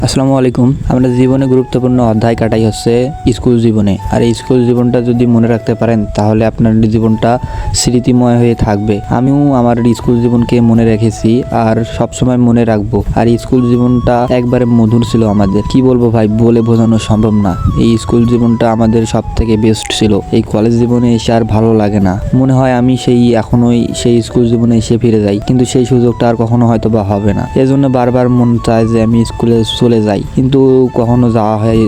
আসসালামু আলাইকুম। আমরা জীবনে গুরুত্বপূর্ণ অধ্যায় কাটাই হচ্ছে স্কুল জীবনে। আর এই স্কুল জীবনটা যদি মনে রাখতে পারেন, তাহলে আপনার জীবনটা স্মৃতিময় হয়ে থাকবে। আমিও আমার স্কুল জীবনকে মনে রেখেছি আর সবসময় মনে রাখব। আর স্কুল জীবনটা একবারে মধুর ছিল আমাদের। কি বলব ভাই, বলে বোঝানো সম্ভব না। এই স্কুল জীবনটা আমাদের সব থেকে বেস্ট ছিল। এই কলেজ জীবনে এসে আর ভালো লাগে না। মনে হয় আমি সেই এখনোই সেই স্কুল জীবনে এসে ফিরে যাই। কিন্তু সেই সুযোগটা আর কখনো হয়তো বা হবে না। এজন্য বারবার মন চায় যে আমি স্কুলে চলে যাই। কিন্তু কখনো যাওয়া হয়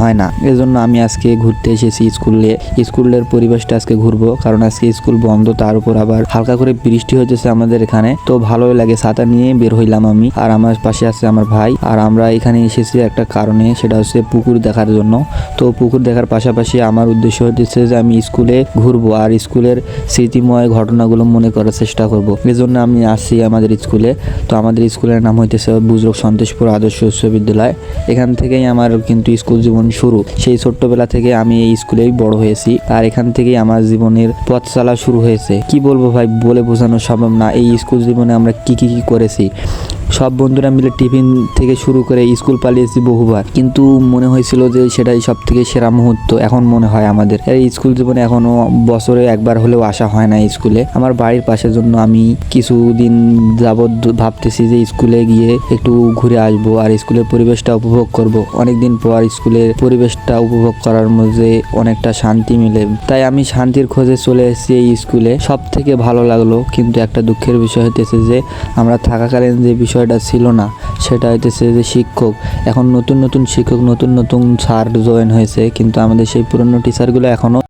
হয় না। এজন্য আমি আজকে ঘুরতে এসেছি স্কুলে। স্কুলের পরিবেশটা আজকে ঘুরবো, কারণ আজকে স্কুল বন্ধ, তার উপর আবার হালকা করে বৃষ্টি হতেছে আমাদের এখানে। তো ভালোই লাগে, ছাতা নিয়ে বের হইলাম আমি। আর আমার পাশে আছে আমার ভাই। আর আমরা এখানে এসেছি একটা কারণে, সেটা হচ্ছে পুকুর দেখার জন্য। তো পুকুর দেখার পাশাপাশি আমার উদ্দেশ্য হচ্ছে যে আমি স্কুলে ঘুরবো, আর স্কুলের স্মৃতিময় ঘটনাগুলো মনে করার চেষ্টা করব। এজন্য আমি আসছি আমাদের স্কুলে। তো আমাদের স্কুলের নাম হইতেছে বুজরুক সন্তোষপুর আদর্শ উচ্চ বিদ্যালয় এখান থেকেই আমার কিন্তু স্কুল জীবন শুরু। সেই ছোট্টবেলা থেকে আমি এই স্কুলেই বড় হয়েছি। আর এখান থেকেই আমার জীবনের পথ চলা শুরু হয়েছে। কি বলব ভাই, বলে বোঝানো সম্ভব না। এই স্কুল জীবনে আমরা কি কি কি করেছি? সব বন্ধুরা মিলে টিফিন থেকে শুরু করে স্কুল পালিয়েছি বহুবার। কিন্তু মনে হয়েছিল যে সেটাই সব থেকে সেরা মুহূর্ত এখন মনে হয় আমাদের। এই স্কুল জীবনে এখনও বছরে একবার হলেও আসা হয় না স্কুলে। আমার বাড়ির পাশের জন্য আমি কিছুদিন যাবৎ ভাবতেছি যে স্কুলে গিয়ে একটু ঘুরে আসব। আর স্কুলের পরিবেশটা উপভোগ করব। অনেকদিন পর স্কুলের পরিবেশটা উপভোগ করার মধ্যে অনেকটা শান্তি মিলে। তাই আমি শান্তির খোঁজে চলে এসেছি এই স্কুলে। সব থেকে ভালো লাগল কিন্তু একটা দুঃখের বিষয় হইতেছে যে, আমরা থাকাকালীন যে বিষয়টা ছিল না, সেটা হইতেছে যে শিক্ষক। এখন নতুন নতুন শিক্ষক, নতুন নতুন স্যার জয়েন হয়েছে, কিন্তু আমাদের সেই পুরনো টিচারগুলো এখনও